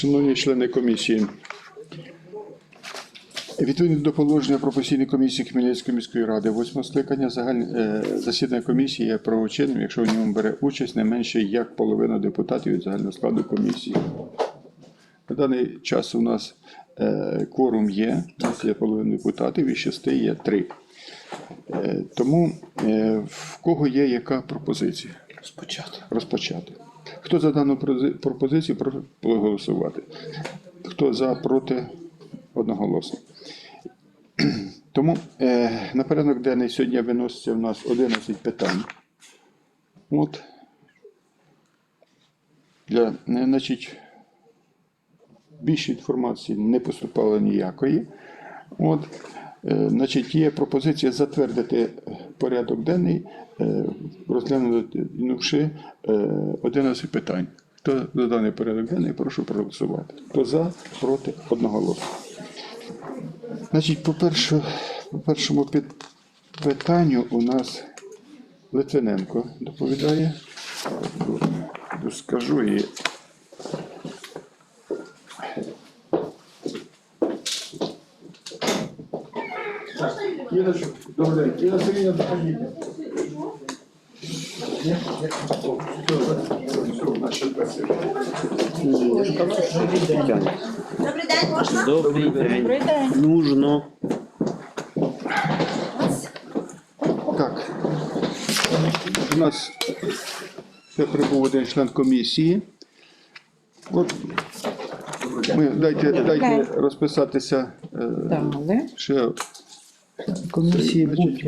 Шановні члени комісії, відповідно до положення про постійні комісії Хмельницької міської ради, восьмого скликання загальне е, засідання комісії є правочинним, якщо в ньому бере участь не менше як половина депутатів від загального складу комісії. На даний час у нас е, кворум є, у нас є половина депутатів, і шести є три. Е, тому в кого є яка пропозиція? Спочатку. розпочати. Хто за дану пропозицію, прошу проголосувати. Хто за, проти, одноголосно. Тому е, на порядок денний сьогодні виноситься в нас 11 питань. От. Для, значить, більше інформації не поступало ніякої. От, е, значить, є пропозиція затвердити порядок денний, е, розглянувши е, 11 питань. Хто за даний порядок денний, прошу проголосувати. Хто за, проти, одноголосно. Значить, по, першу, по першому під, питанню у нас Литвиненко доповідає. Скажу і Добрий день. Іна Сергійовна, допомогіть. Добрий день, можна? Добрий день. Нужно. Так. У нас ще прибув один член комісії. От ми дайте, дайте розписатися е, ще. Комісії будь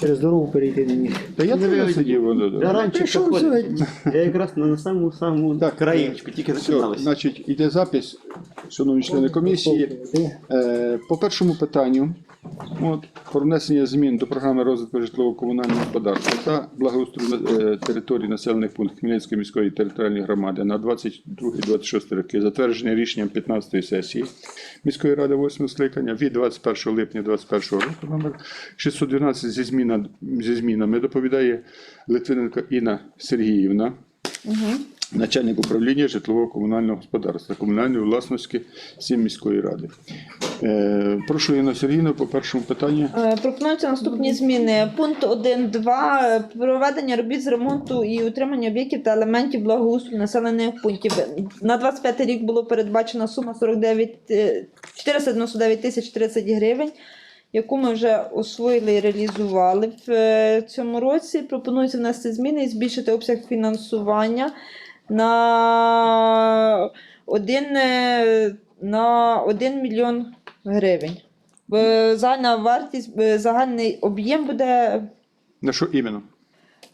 через дорогу перейти не міг. Та я не сидів. воно, Я раніше Прийшов приходив. Я якраз на саму саму Так, краєчку, тільки Все, значить, іде запис, шановні члени комісії. Е, По першому питанню от, про внесення змін до програми розвитку житлово-комунального господарства та благоустрою е, території населених пунктів Хмельницької міської територіальної громади на 22-26 роки, затвердження рішенням 15-ї сесії міської ради 8 скликання від 21 липня 2021 року номер 612 зі, зміна, зі змінами доповідає Литвиненко Інна Сергіївна начальник управління житлово-комунального господарства комунальної власності Сім міської ради. Е, прошу Інна Сергійовна по першому питанню. Е, Пропонуються наступні зміни. Пункт 1.2. Проведення робіт з ремонту і утримання об'єктів та елементів благоустрою населених пунктів. На 25 рік було передбачена сума 49, е, 499 тисяч 30 гривень, яку ми вже освоїли і реалізували в е, цьому році. Пропонується внести зміни і збільшити обсяг фінансування на 1, на 1 мільйон гривень. Загальна вартість, е, загальний об'єм буде На що іменно?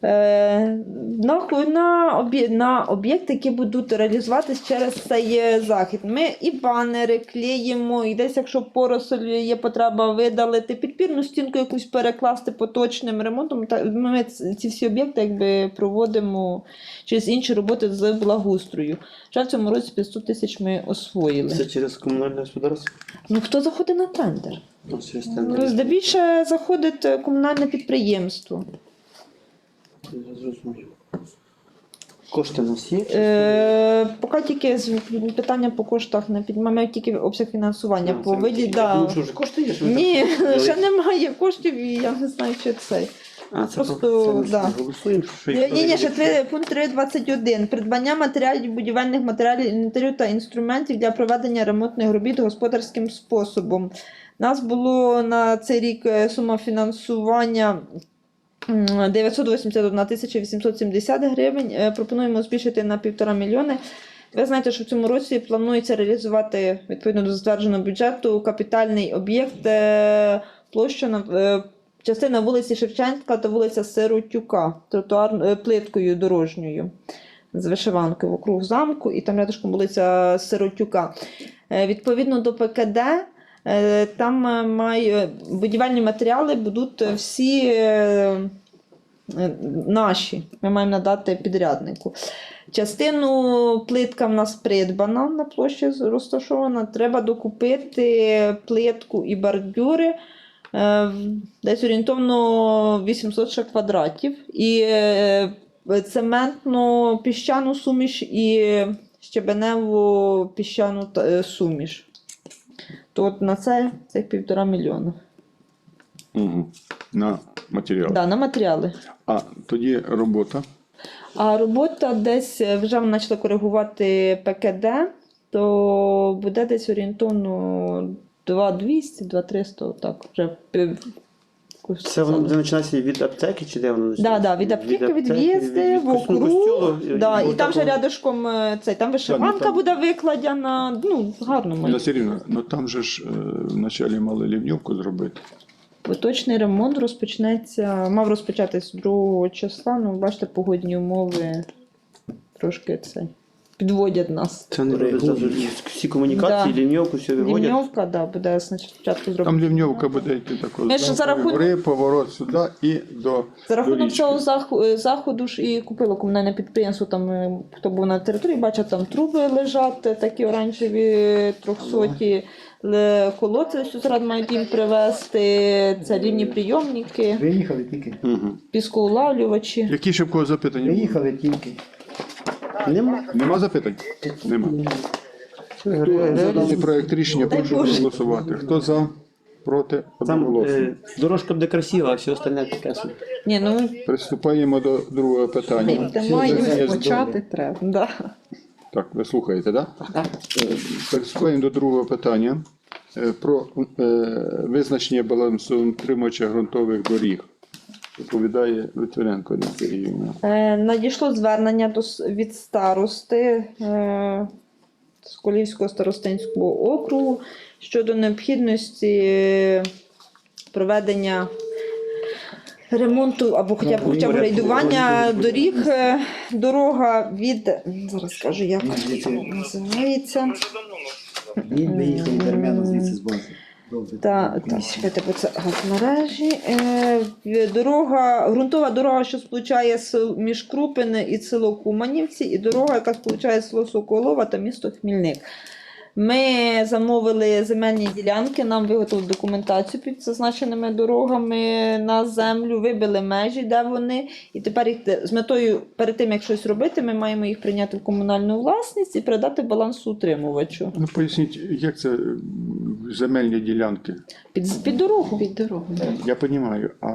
Е, на, на, на об'єкти, які будуть реалізуватись через цей е, захід. Ми і банери клеїмо, і десь, якщо поросоль є потреба видалити, підпірну стінку якусь перекласти поточним ремонтом. Та ми ці всі об'єкти якби проводимо через інші роботи з благоустрою. Вже в цьому році 500 тисяч ми освоїли. Це через комунальне господарство? Ну хто заходить на тендер? Ну, Ну. Здебільше заходить е, комунальне підприємство. Я зрозумів. Кошти у нас є? Е, поки тільки з- питання по коштах не піднімаємо, тільки обсяг фінансування по виді. Да. думаю, що вже кошти є, що ви Ні, так ще немає коштів, і я не знаю, що це. А, це просто, просто, це да. ми голосуємо, що Ні, ні, ще три, пункт 3.21. Придбання матеріалів, будівельних матеріалів, інвентарю та інструментів для проведення ремонтних робіт господарським способом. У нас було на цей рік е, сума фінансування 981 тисяча 870 гривень. Е, Пропонуємо збільшити на півтора мільйони. Ви знаєте, що в цьому році планується реалізувати відповідно до затвердженого бюджету капітальний об'єкт е, площа е, частина вулиці Шевченка та вулиця Сиротюка тротуар плиткою дорожньою з вишиванкою вокруг замку, і там рядышком вулиця Сиротюка. Відповідно до ПКД, там е, має будівельні матеріали будуть всі е, е, наші. Ми маємо надати підряднику. Частину плитка в нас придбана на площі розташована. Треба докупити плитку і бордюри. е, Десь орієнтовно 800 ще квадратів. І е, цементно піщану суміш і щебеневу піщану е, суміш. То от на це цих півтора мільйона. Угу. На матеріали. Да, на матеріали. А тоді робота. А робота десь е, вже вона почала коригувати ПКД, то буде десь орієнтовно 2200, 2300, так, Вже пів- Це воно буде починатися від аптеки чи де воно Да, да, від аптеки, від в'їзди, в округ. Да, і там же рядышком е, цей, там вишиванка там- буде викладена. Ну, гарно Ну, ми. все ну там же ж е, вначалі мали лівньовку зробити. Поточний ремонт розпочнеться, мав розпочатись 2 числа, ну бачите, погодні умови трошки це підводять нас. Це роблять зразу всі комунікації, Да. ліньовку, все виводять. Ліньовка, да, буде спочатку Там зробити. лівньовка буде йти тако. Ми ж за рахунок- Гори, поворот сюди і до. За рахунок до річки. цього заху- е, заходу ж і купило комунальне підприємство, там е, хто був на території, бачив, там труби лежать, е, такі оранжеві трьохсоті ле- колодці, що зараз мають їм привезти, це рівні прийомники, Виїхали тільки. Угу. піскоулавлювачі. Які ще в кого запитання? були? Виїхали тільки. Нема. Нема запитань? Нема. За даний проект рішення прошу Боже. проголосувати. Хто за? Проти? Там Одноголосно. е, дорожка буде красива, а все остальне таке. собі. Ні, ну Приступаємо до другого питання. Це почати треба. Да. Так, ви слухаєте, так? Да? Е, Приступаємо до другого питання Е, про е, визначення балансоутримувача ґрунтових доріг. Доповідає Литвиненко Сергіївна. Е, Надійшло звернення до, від старости е, з Колівського старостинського округу щодо необхідності е, проведення ремонту або хоча б, хоча б рейдування доріг. Е, Дорога від зараз скажу, як називається. Він виїхав терміну звідси з бази. Та, та, чекайте, бо це газмережі. Е, дорога, ґрунтова дорога, що сполучає між Крупине і село Куманівці, і дорога, яка сполучає село Соколова та місто Хмільник. Ми замовили земельні ділянки, нам виготовили документацію під зазначеними дорогами на землю, вибили межі, де вони. І тепер їх з метою перед тим, як щось робити, ми маємо їх прийняти в комунальну власність і передати балансоутримувачу Ну, поясніть, як це земельні ділянки? під, під дорогу. Під дорогу. Я розумію, а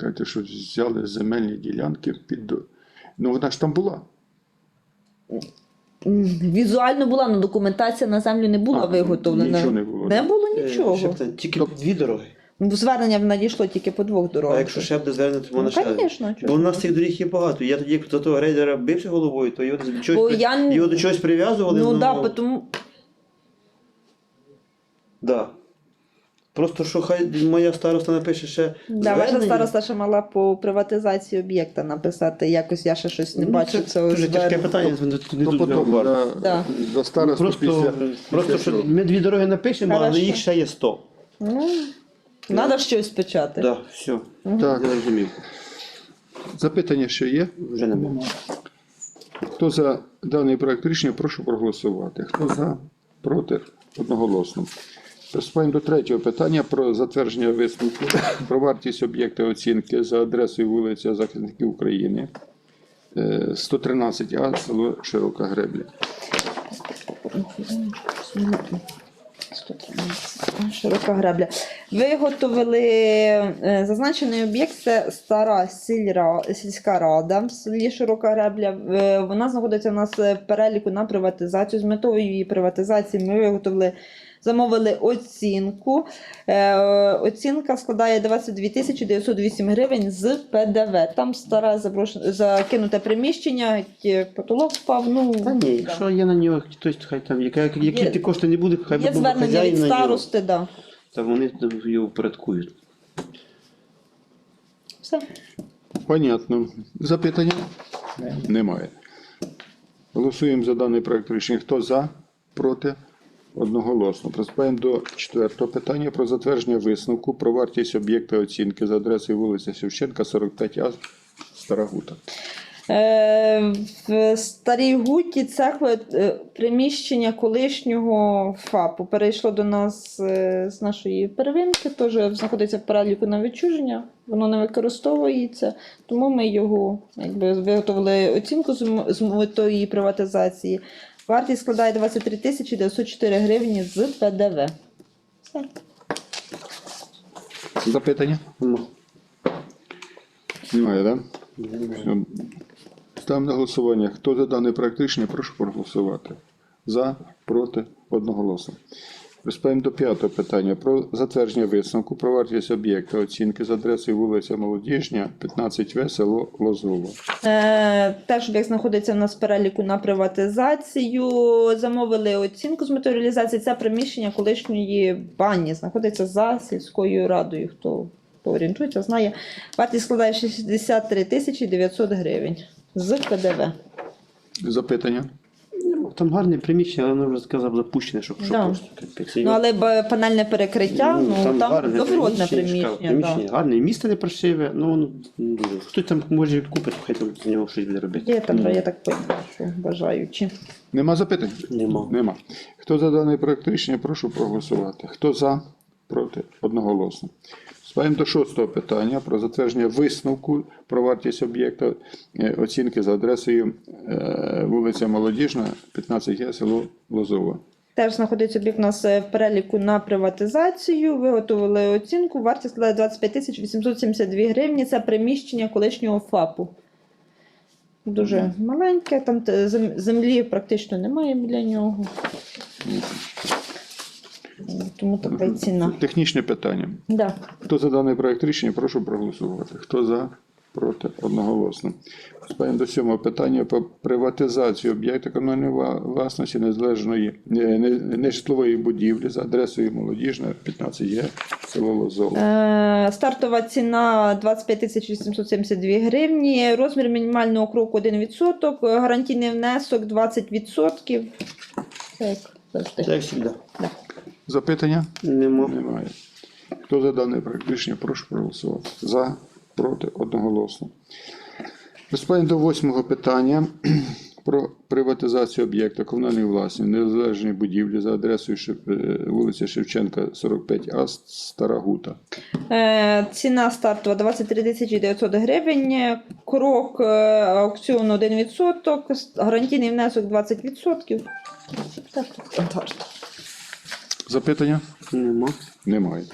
кажете, що взяли земельні ділянки під. до- Ну, вона ж там була. Візуально була, але документація на землю не була А, виготовлена. нічого не було. Не було Е, нічого. ще б це, Тільки дві дороги. Ну, Звернення надійшло тільки по двох дорогах. А якщо ще буде звернення, то ну, вона ще. звісно, Бо у нас цих доріг є багато. Я тоді, як до того рейдера бився головою, то його до чогось, Бо при- я- його до чогось прив'язували. Ну ну, так, да, тому да. Просто що хай моя староста напише ще. да, ваша звернення. староста ще мала по приватизації об'єкта написати. Якось я ще щось не Ну, бачу це цього. Дуже тяжке питання, не, не Ну, дуже потім варто. за, Да. за старосту Просто, після, просто після що цього. ми дві дороги напишемо, але Хорошо. їх ще є 100. Ну, треба щось почати. Так, да, все. Так, Я розумів. запитання ще є. Вже немає. Хто за даний проект рішення, прошу проголосувати. Хто за, проти, одноголосно. Приступаємо до третього питання про затвердження висновку про вартість об'єкта оцінки за адресою вулиця Захисників України, е, 113А, село Широка Гребля. 113. Широка гребля. Виготовили е, зазначений об'єкт це стара сільра, сільська рада в селі Широка гребля. Е, Вона знаходиться у нас в переліку на приватизацію. З метою її приватизації ми виготовили. Замовили оцінку. Е, оцінка складає 22 тисячі 908 гривень з ПДВ. Там старе закинуте приміщення, потолок впав. Ну, Та ні, якщо є на нього хтось, хай там, яка, які Є- ті кошти не буде, хай Є буде звернення від старости, да. Та вони його впорядкують. Все. Понятно. Запитання? Немає. Голосуємо за даний проект рішення. Хто за, проти? Одноголосно. Приступаємо до четвертого питання про затвердження висновку про вартість об'єкта оцінки за адресою вулиця Шевченка, 45А, Стара Гута. Е, в Старій Гуті цех е, приміщення колишнього ФАПу перейшло до нас е, з нашої первинки, теж знаходиться в переліку на відчуження, воно не використовується, тому ми його якби, виготовили оцінку з метою приватизації. Вартість складає 23 тисячі 904 гривні з ПДВ. Все. Запитання? Нема. Немає, так? Да? Ставимо на голосування. Хто за даний проект рішення, прошу проголосувати. За, проти, одноголосно. Приступаємо до п'ятого питання про затвердження висновку про вартість об'єкта оцінки з адресою вулиця Молодіжня, 15В, село Лозово. Е, Теж об'єкт знаходиться в нас в переліку на приватизацію. Замовили оцінку з метою реалізації. Це приміщення колишньої бані. Знаходиться за сільською радою. Хто, хто орієнтується, знає. Вартість складає 63 тисячі 900 гривень з ПДВ. Запитання? Там гарне приміщення, але воно вже сказав запущене, щоб що Да. просто капець. Ну, але б- панельне перекриття, ну, там, гарне добротне приміщення. приміщення Да. гарне, і місце не паршиве, ну воно ну, дуже. Хтось там може відкупити, хай там з нього щось буде робити. Є там, я так поняла, що бажаючи. Нема запитань? Нема. Нема. Хто за даний проект рішення, прошу проголосувати. Хто за, проти, одноголосно. Спаємо до шостого питання про затвердження висновку про вартість об'єкта е, оцінки за адресою е, вулиця Молодіжна, 15 Г, село Лозово. Теж знаходиться об'єкт у нас е, в переліку на приватизацію. Виготовили оцінку. Вартість складає 25 тисяч 872 гривні. Це приміщення колишнього ФАПу. Дуже маленьке, там землі практично немає біля нього. Тому така й ціна. Технічне питання. Да. Хто за даний проект рішення, прошу проголосувати. Хто за, проти, одноголосно. Спаємо до сьомого питання про приватизацію об'єкта комунальної власності незалежної не- не- нежитлової будівлі за адресою Молодіжна, 15 Є, село Лозово. Е, стартова ціна 25 тисяч 872 гривні. Розмір мінімального кроку 1%. Гарантійний внесок 20%. Це як завжди. Як завжди. Запитання? Нема. Немає. Хто за даний проект рішення, прошу проголосувати. За, проти, одноголосно. Приступаємо до восьмого питання про приватизацію об'єкта комунальної власності незалежної будівлі за адресою Шев- вулиця Шевченка, 45А, Стара Гута. Е, Ціна стартова 23 тисячі 900 гривень. Крок е, аукціону 1%, гарантійний внесок 20%. Так, стандартно. Запитання? Нема. Немає.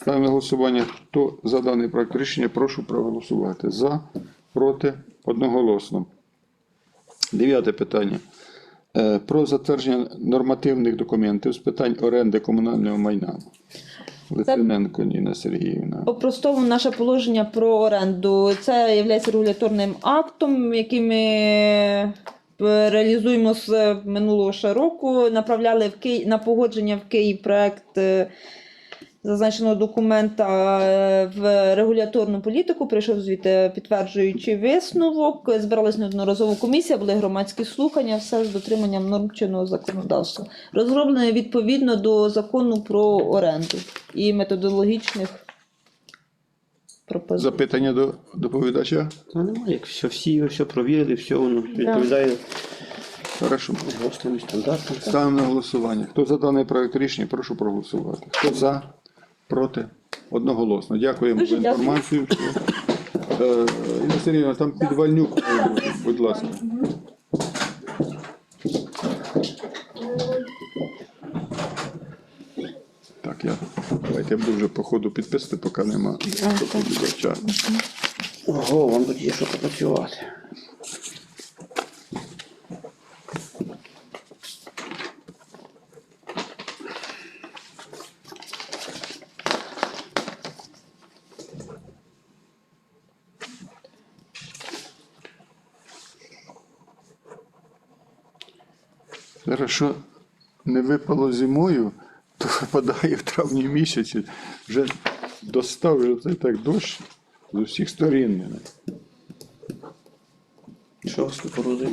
Ставимо на голосування. Хто за даний проект рішення, прошу проголосувати. За, проти, одноголосно. Дев'яте питання. Е, Про затвердження нормативних документів з питань оренди комунального майна. Литвиненко Ніна Сергіївна. По-простому наше положення про оренду. Це є регуляторним актом, який ми реалізуємо з минулого ще року. Направляли в Київ на погодження в Київ проект е, зазначеного документа е, в регуляторну політику. Прийшов звідти підтверджуючий висновок. Збиралась неодноразово комісія, були громадські слухання, все з дотриманням норм чинного законодавства. Розроблене відповідно до закону про оренду і методологічних пропозицій. Запитання до доповідача? Та немає. якщо всі його все провірили, все воно відповідає Хорошо. гостям стандартам. Ставимо на голосування. Хто за даний проект рішення, прошу проголосувати. Хто за, проти, одноголосно. Дякуємо Дуже за дякую. інформацію. Е, Інна Сергійовна, там підвальнюк, е, будь ласка. Так, я. Давайте я буду вже по ходу підписувати, поки нема доповідача. Ого, вам тут є що попрацювати. Зараз що не випало зимою, то випадає в травні місяці. Вже достав вже цей так дощ з усіх сторін. мене. Що з кукурузою?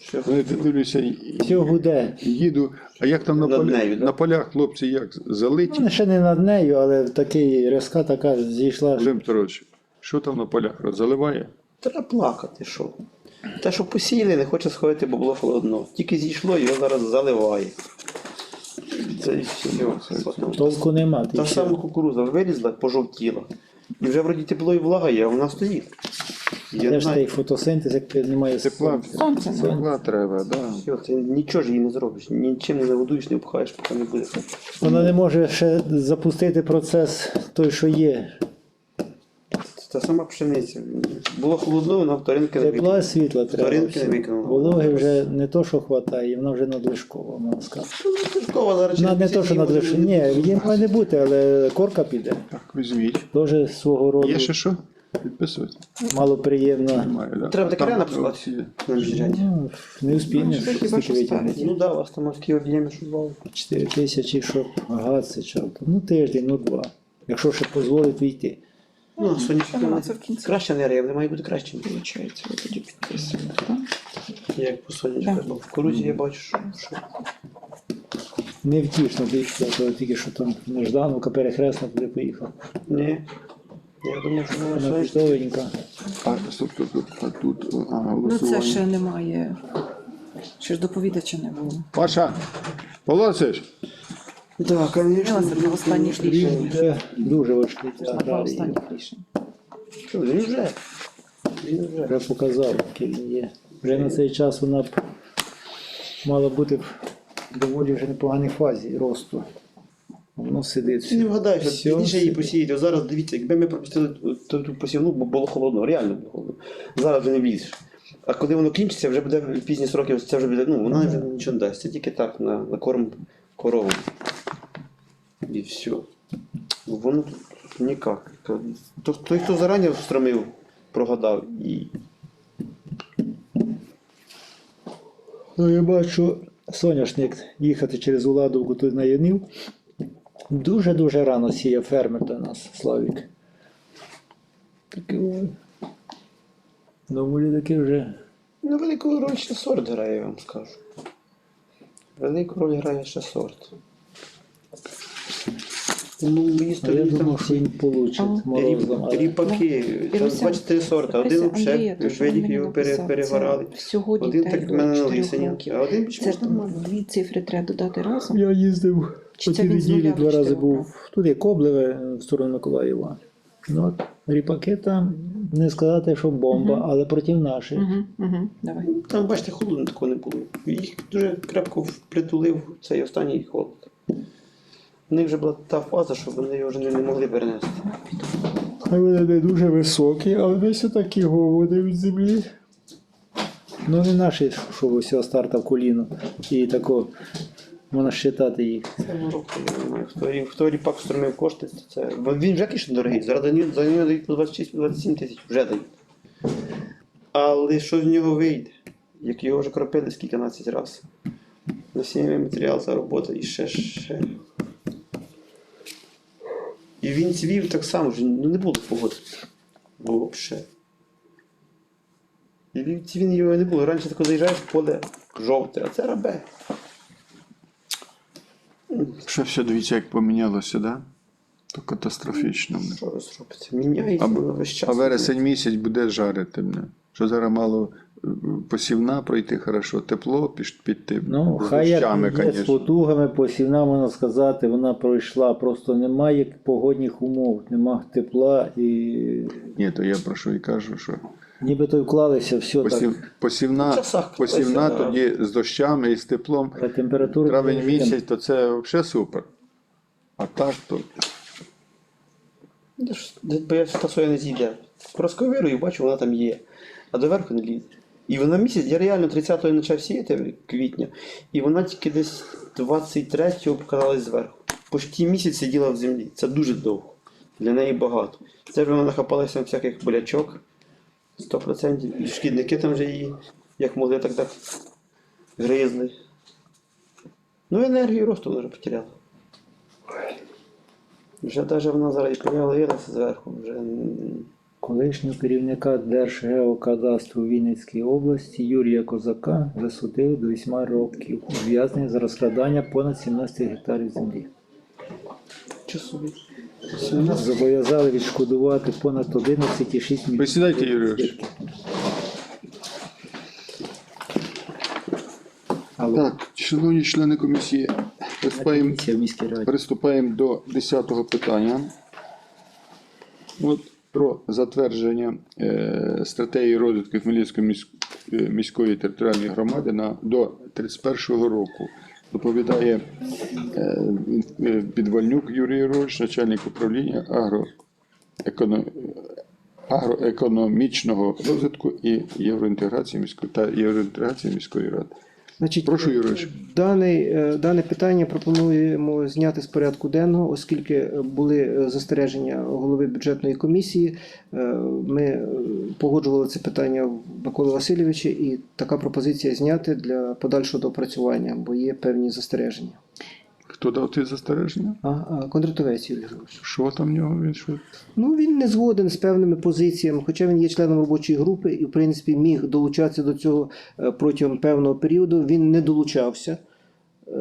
Що? Вони дивлюся, Все гуде. їду. А як там на, Над полях, нею, да? на полях хлопці як залиті? Ну, ще не над нею, але такий різка така зійшла. Володимир Петрович, що там на полях? Заливає? Треба плакати, що? Те, що посіяли, не хоче сходити, бо було холодно. Тільки зійшло, його зараз заливає. Це і все. Толку нема. ти Та що? сама кукуруза вилізла, пожовтіла. І вже вроді тепло і влага є, а вона стоїть. Я Де ж знаю. той фотосинтез, як немає Тепла, сонця? тепла треба, да. Все, ти нічого ж її не зробиш, нічим не нагодуєш, не обхаєш, поки не буде. Вона не може ще запустити процес той, що є. Це та сама пшениця. Було холодно, вона вторинки не Тепла, світла треба. Вторинки не викинула. Вологи вже не то, що хватає, вона вже надлишкова, можна сказати. Зараз Вона не то, що надлишкова. Ні, її має не бути, але корка піде. Так, візьміть. Теж свого роду Є ще що? Підписувати? малоприємна. Немає, да. Треба таке Там послати оці- Ну, не успієш, що хіба що витягнути. ставить. Ну да, у вас там такі об'єми, що вау. 4 тисячі, щоб газ чорт. Ну тиждень, ну два. Якщо ще дозволить війти. Ну, сонячні Ага, це в кінці. Краща енергія, вони мають бути кращими. Виходить, ви тоді підписуєте, так? Як по сонячку. Да. В корузі я бачу, що, що Невтішно, тільки, то тільки що там Неждановка перехресно туди поїхав. ні. Я думаю, що Вона чудовенька. А, стоп, стоп, стоп, а тут а, Ну голосування. це ще немає. Ще ж доповідача не було. Паша, Полосич, Так, звісно. Це на останніх рішень. вже дуже важкий два аграрії. останніх рішень. Що, Він вже. Він вже. Вже показав, який він є. Вже на цей час вона б мала бути в доволі вже непоганій фазі росту. Воно сидить. Ти не вгадаєш, Всьо що пізніше її сидить. посіяти. От Зараз дивіться, якби ми пропустили ту, ту посівну, бо було холодно, реально було холодно. Зараз вже не влізеш. А коли воно кінчиться, вже буде пізні сроки, це вже буде, ну, вона вже нічого не дасть. Це тільки так на, на корм корову. І все. Воно тут ніяк. Той, хто зарані встромив, прогадав. І Ну, я бачу, соняшник їхати через Уладовку тут на Янів. Дуже-дуже рано сіяв фермер до нас, Славік. Такий, ой. Доволі таки вже. ну, велику роль ще сорт грає, я вам скажу. Велику роль грає ще сорт. Ну, їсти А я там думав, що він получить морозом. але- Ріпаки, там Іруся, 23 сорти. Один Андрія, взагалі шведів його пере, написав, перегорали. це Всього Один так в мене на лисині, а один Це дві цифри треба додати разом. Я їздив Чи по це цій він з неділі, нуля два рази був брав? туди Коблеве в сторону Миколаєва. Ну, от, ріпаки там не сказати, що бомба, але проти наших. Угу, угу, давай. Там, бачите, холодно такого не було. Їх дуже крепко притулив цей останній холод. У них вже була та фаза, що вони його вже не могли перенести. Хай вони не дуже високі, але десь такі говоди від землі. Ну, не наші, що усього старта в коліно. І тако можна считати їх. Це я знаю. Хто, хто ріпак стромив кошти, то це. бо Він вже кишен дорогий. Зараз за нього, за нього дають по 26-27 тисяч, вже дають. Але що з нього вийде? Як його вже кропили скільки 12 разів. Насіннєвий матеріал за робота і ще ще. І він цвів так само, ж, ну не було погоди. Б. І він, він його не було. Раніше тако заїжджаєш в поле жовте, а це рабе. ще все дивіться, як помінялося, да? То катастрофічно. Що розробиться? Міняється воно весь час. а вересень місяць буде жарити мене. Що зараз мало е, посівна пройти хорошо, тепло піш- піти. Ну, з хай як є з потугами, посівна, можна сказати, вона пройшла. Просто немає погодних умов, нема тепла і Ні, то я про що і кажу, що нібито й вклалися все посів, так. посівна, часах посівна колись, тоді з дощами і з теплом. А температура Травень місяць, то це взагалі супер. А так то. Бо я та соя не з'їде. Просковирую, бачу, вона там є. А доверху не лізе. І вона місяць, я реально 30-го почав сіяти квітня, і вона тільки десь 23-го показалась зверху. Почти місяць сиділа в землі. Це дуже довго. Для неї багато. Це вже вона нахапалася всяких болячок. 100%. І шкідники там вже її, як могли, так так гризли. Ну, енергію росту вона вже потеряла. Вже навіть вона зараз і помилилася зверху. Вже... Колишнього керівника Держгеокадастру в Вінницькій області Юрія Козака засудили до 8 років ув'язнення за розкрадання понад 17 гектарів землі. Зобов'язали відшкодувати понад 11,6 мільйонів. Присідайте, Юрій Алло. Так, шановні члени комісії, приступаємо, приступаємо до 10-го питання. От про затвердження е, стратегії розвитку Хмельницької е, міської територіальної громади на до 31-го року. Доповідає е, Підвальнюк Юрій Юрович, начальник управління агроеконо- агроекономічного розвитку і євроінтеграції міської та євроінтеграції міської ради. Значить, Прошу, Юрійович. Даний, е, дане питання пропонуємо зняти з порядку денного, оскільки е, були е, застереження голови бюджетної комісії. Е, Ми е, погоджували це питання в Миколи Васильовича, і така пропозиція зняти для подальшого доопрацювання, бо є певні застереження. Хто дав ті застереження? А, а Кондратовець Юрій Григорович. Що там в нього? Він що? Ну, він не згоден з певними позиціями, хоча він є членом робочої групи і, в принципі, міг долучатися до цього е, протягом певного періоду. Він не долучався, е,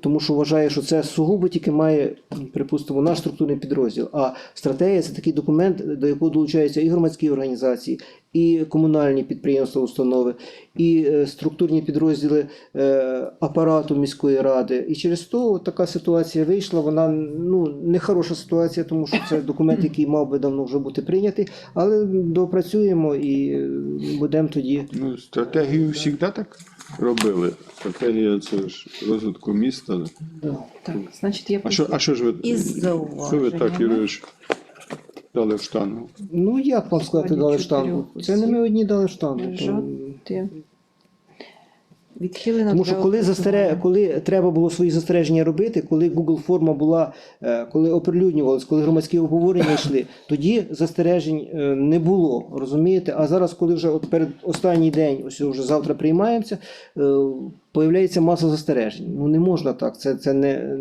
тому що вважає, що це сугубо тільки має, припустимо, наш структурний підрозділ. А стратегія це такий документ, до якого долучаються і громадські організації, і комунальні підприємства, установи, і е, структурні підрозділи е, апарату міської ради. І через то така ситуація вийшла. Вона ну не хороша ситуація, тому що це документ, який мав би давно вже бути прийнятий, але допрацюємо і е, будемо тоді. Ну, стратегію завжди так робили. Стратегія це ж розвитку міста. Так, значить, я А що, а що ж ви, Із що ви так, зауваженнями. Юрійович, дали в штангу? Ну як вам сказати, дали чотирьох штангу? Це не ми одні дали штангу. Відхилена Тому що коли застере, коли треба було свої застереження робити, коли Google форма була, е, коли оприлюднювалась, коли громадські обговорення йшли, тоді застережень е, не було, розумієте? А зараз, коли вже от перед останній день, ось вже завтра приймаємося, е, появляється маса застережень. Ну не можна так. Це, це не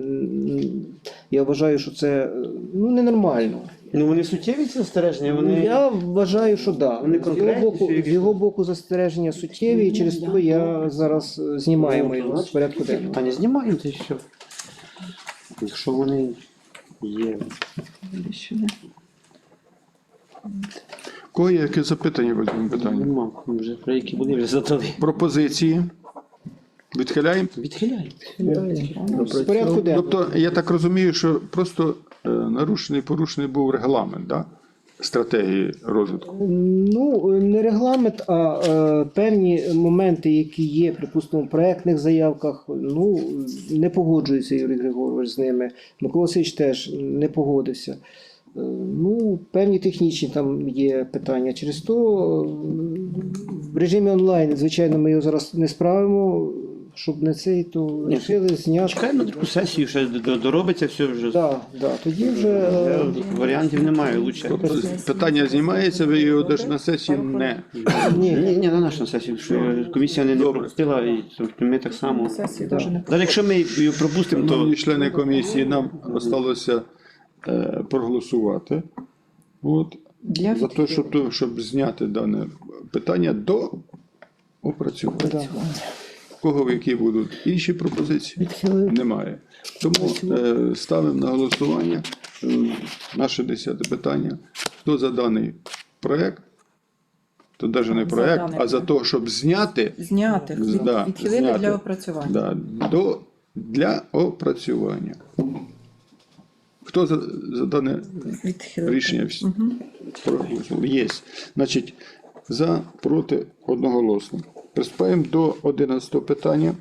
я вважаю, що це ну ненормально. Ну вони суттєві ці застереження, вони. Я вважаю, що да. Вони З його конкретні, боку, з його боку застереження суттєві, і через то я зараз е, знімаємо його з порядку денного. Та не знімаємо ти що. Якщо вони є. Кого є яке запитання по цьому питанню? Нема. Вже про які були вже задали. Пропозиції? Відхиляємо? Відхиляємо. З порядку денного. Тобто, я так розумію, що просто нарушений, порушений був регламент, да? стратегії розвитку. Ну, не регламент, а е, певні моменти, які є, припустимо, в проектних заявках, ну, не погоджується Юрій Григорович з ними. Микола Васильович теж не погодився. Е, Ну, певні технічні там є питання. Через то е, в режимі онлайн, звичайно, ми його зараз не справимо, щоб не цей, то вирішили зняти. Чекаємо на другу сесію, ще до- до- доробиться все вже. Да, да, тоді вже е, Варіантів немає, лучше. Тобто питання знімається, ви його навіть на сесії не. Ні, ні, ні, на нашу сесію. що Комісія не, пропустила, і тобто ми так само. Сесії даже не Навіть якщо ми її пропустимо, то Шановні члени комісії, нам залишилося е, проголосувати. От, для за те, щоб, щоб зняти дане питання до опрацювання. да. Кого які будуть інші пропозиції? Немає. Тому е, ставимо на голосування е, наше десяте питання. Хто за даний проект? То навіть не проект, даний а за те, щоб зняти Зняти. Да, Відхилити зняти. для опрацювання. да, до, для опрацювання. Хто за, за дане Відхилити. рішення всі проголосував? Є. Значить, за проти одноголосно. Приступаємо до 11 питання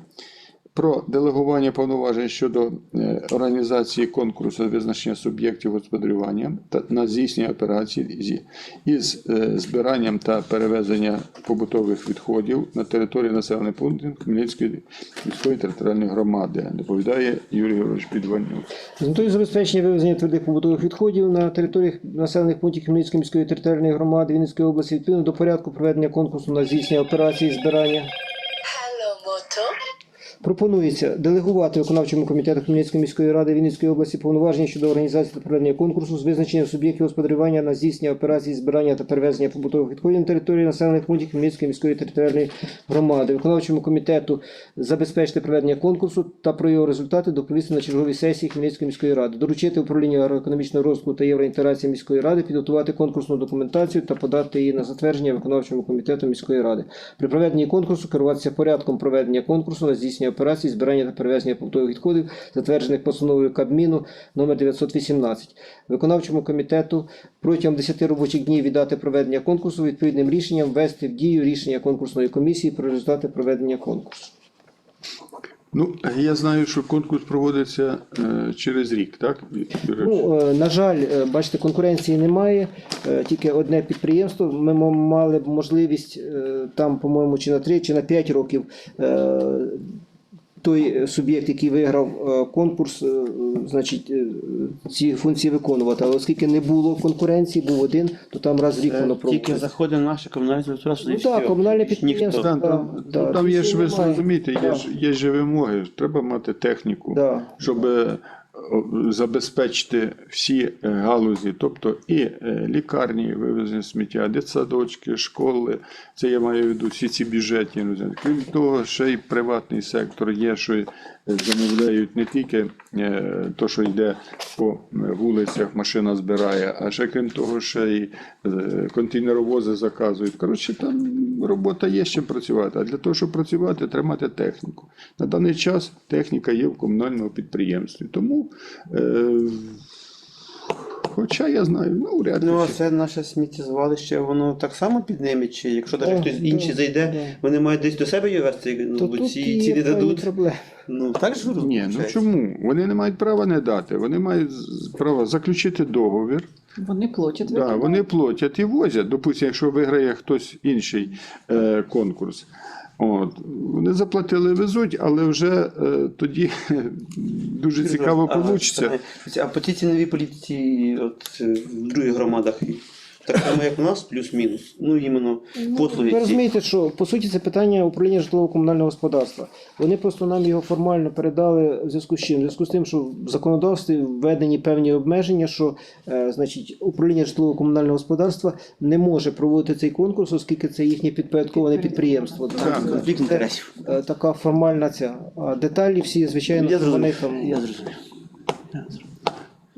про делегування повноважень щодо е, організації конкурсу визначення суб'єктів господарювання та на здійснення операцій зі- із е, збиранням та перевезення побутових відходів на території населених пунктів Хмельницької міської територіальної громади. Доповідає Юрій Георгійович Підвальнюк. З метою забезпечення вивезення твердих побутових відходів на територіях населених пунктів Хмельницької міської територіальної громади Вінницької області відповідно до порядку проведення конкурсу на здійснення операції збирання. Hello, Moto. Пропонується делегувати виконавчому комітету Хмельницької міської ради Вінницької області повноваження щодо організації та проведення конкурсу з визначення суб'єктів господарювання на здійснення операції збирання та перевезення побутових відходів на території населених пунктів Хмельницької міської територіальної громади. Виконавчому комітету забезпечити проведення конкурсу та про його результати доповісти на черговій сесії Хмельницької міської ради. Доручити управлінню агроекономічного розвитку та євроінтеграції міської ради підготувати конкурсну документацію та подати її на затвердження виконавчому комітету міської ради. При проведенні конкурсу керуватися порядком проведення конкурсу на здійснення здійснення операцій збирання та перевезення побутових відходів, затверджених постановою Кабміну номер 918. Виконавчому комітету протягом 10 робочих днів від дати проведення конкурсу відповідним рішенням ввести в дію рішення конкурсної комісії про результати проведення конкурсу. Ну, я знаю, що конкурс проводиться е, через рік, так? Ну, е, на жаль, е, бачите, конкуренції немає. Е, Тільки одне підприємство. Ми мали б можливість е, там, по-моєму, чи на 3, чи на 5 років. е, Той суб'єкт, який виграв е, конкурс, е, значить, е, ці функції виконувати. Але оскільки не було конкуренції, був один, то там раз в рік воно Е, Тільки заходить наше комунальне підприємство. Ну так, комунальне підприємство. Там, там, да, там є ж, ви зрозумієте, є ж, є ж вимоги, треба мати техніку, Да. щоб е, забезпечити всі е, галузі, тобто і е, лікарні, вивезення сміття, дитсадочки, школи, це я маю в виду всі ці бюджетні. розумієте. Крім того, ще й приватний сектор є, що е, замовляють не тільки то, що йде по вулицях, машина збирає, а ще крім того, ще й контейнеровози заказують. Коротше, там робота є з чим працювати. А для того, щоб працювати, треба мати техніку. На даний час техніка є в комунальному підприємстві. Тому, е, хоча я знаю, ну вряд ли. Ну, а це наше сміттєзвалище, воно так само підніме, чи якщо навіть хтось да, інший зайде, да. вони мають десь до себе її вести, ну, бо ці, ці не дадуть. Ну, так ж Ні, ну чому? Вони не мають права не дати. Вони мають з- право заключити договір. Вони платять. Да, вони платять і возять. Допустимо, якщо виграє хтось інший е, конкурс. От, вони заплатили, везуть, але вже е, тоді дуже цікаво а, вийде. А по тій ціновій політиці от, е, в других громадах так само, як у нас, плюс-мінус. Ну, іменно послуги. Ви розумієте, що по суті це питання управління житлово-комунального господарства. Вони просто нам його формально передали в зв'язку з чим? В зв'язку з тим, що в законодавстві введені певні обмеження, що е, значить, управління житлово-комунального господарства не може проводити цей конкурс, оскільки це їхнє підпорядковане підприємство. Так. Конфлікт інтересів. Е, Така формальна ця. А деталі всі, звичайно, Я вони зрозумів. там. Я зрозумів.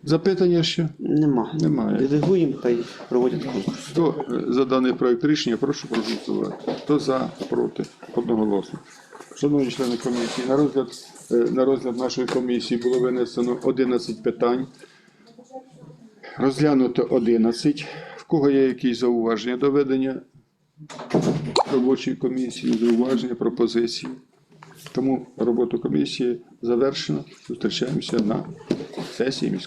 Запитання ще? Нема. Немає. Делегуємо та й проводять конкурс. Хто е, за даний проект рішення, прошу проголосувати. Хто за, проти, одноголосно. Шановні члени комісії, на розгляд, е, на розгляд нашої комісії було винесено 11 питань. Розглянуто 11. В кого є якісь зауваження до ведення робочої комісії, зауваження, пропозиції? Тому роботу комісії завершено. Зустрічаємося на сесії міської.